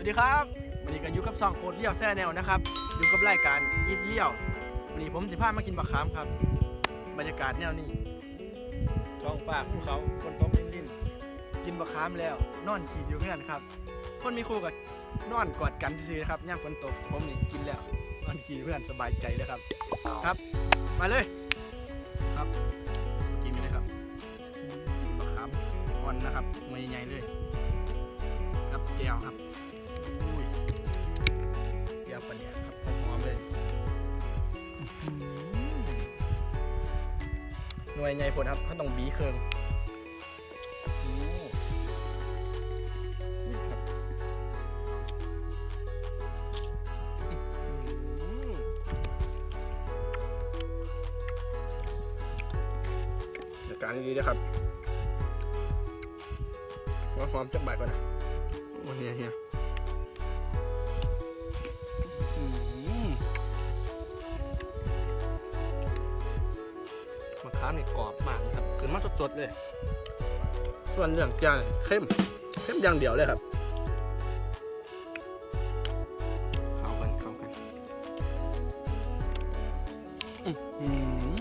วัสดีครับวันนี้ก็อยู่กับซองโคตรเลี้ยวแซ่แนวนะครับ อยู่กับรายการอีทเลี้ยววันนี้ผมสิพามากินบะขามครับ บรรยากาศแนวนี้ท้องฟ้าภูเขาฝนตกดินๆกินบะขามแล้ว นอนขี่อยู่เพื่อนครับ คนมีคู่กับนอนกอดกันซื่อๆครับย่ามฝนตกผมนี่กินแล้ว นอนขี่เพื่อนสบายใจเลยครับ ครับ มาเลย ครับ กินกันเลยครับบะขามอ่อนนะครับไม่ใหญ่เลย ครับแก้วครับ หน่วยใหญ่ผลครับเขาต้องบีเครื่องนี่ครับจัดการดีๆนะครับว่าหอมจักบาทก่อนนะโอ้เฮียเฮีย มะขามนี่กรอบมากนะครับขึ้นมาสดๆเลย ส่วนเรื่องจานเข้มเข้มอย่างเดียวเลยครับเข้ากันเข้ากันอืม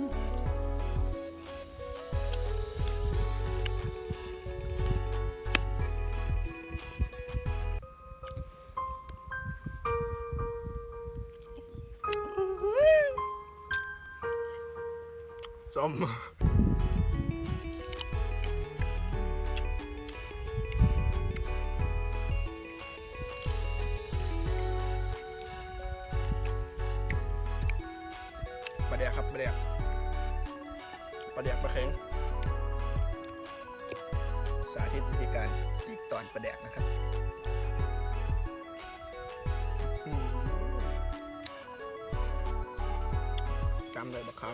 ส้มปลาเดียครับปลาเดียปลาเดียปลาเค็งสาธิตวิธีการจีกตอนปลาแดกนะครับอื้อหือกำเลยบะคา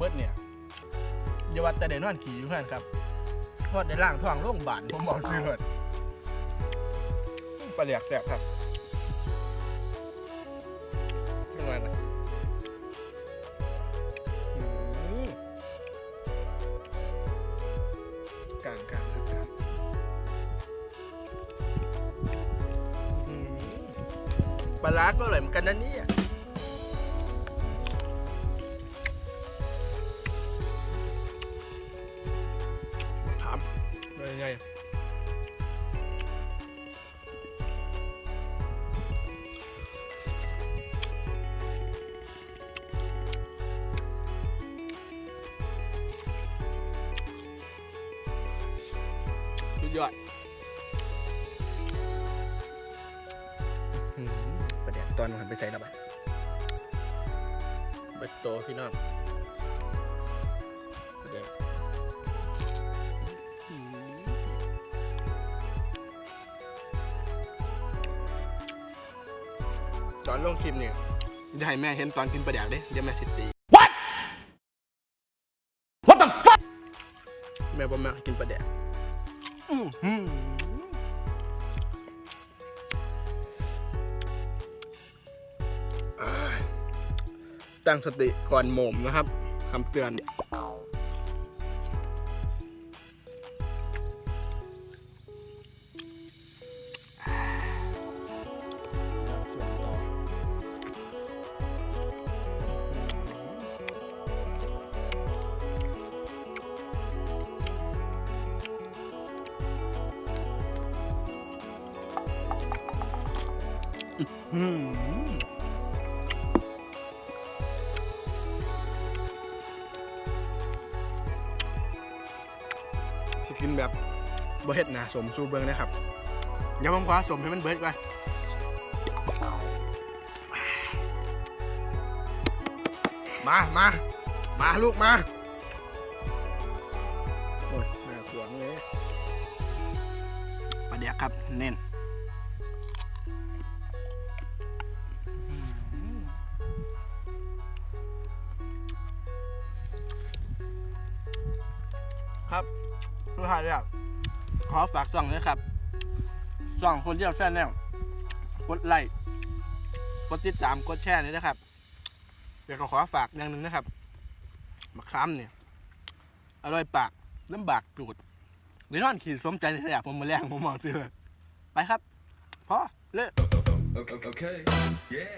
เบิดเนี่ยอย่าว่าแต่ได้นอนขี่อยู่เพื่อนครับทอดได้ล่างท้องโล่งบานผมบอกซื้อเลยปลาแดกแสบครับขึ้นมาหน่อยกลางกลางครับกลางปลาร้าก็อร่อยเหมือนกันนะเนี่ย เลยไง สุดยอดอื้อหือประเดี๋ยวตอนมันไปใส่ระบายเบ็ดโตพี่น้องประเดี๋ยว อนลงคลิปเนี่ยจะให้แม่เห็นตอนกินปลาแดกเด้เดี๋ยวแม่สิตี What the fuck? แม่บอกแม่ให้กินปลาแดกอื้อหืออ่าตั้งสติก่อนโหมมนะครับคำเตือน สกินแบบบ่เฮ็ดนาสมสู้เบิ้งนะครับอย่ามังคว้าสมให้มันเบิดก่อนมามามาลูกมาโอ้ยน่ากลัวเลยปลาเดียกครับ เน้น ครับสุดท้ายแล้วขอฝากส่องด้วยครับส่องคนเดียวแค่แนวกดไลค์กดติดตามกดแชร์เลยนะครับเดี๋ยวก็ขอฝากอย่างหนึ่งนะครับมะขามเนี่ยอร่อยปากลำบากจูดหรือนอนขีดสมใจในแถบผมมาแรงผมมองซื้อไปครับพอเลิก okay. Yeah.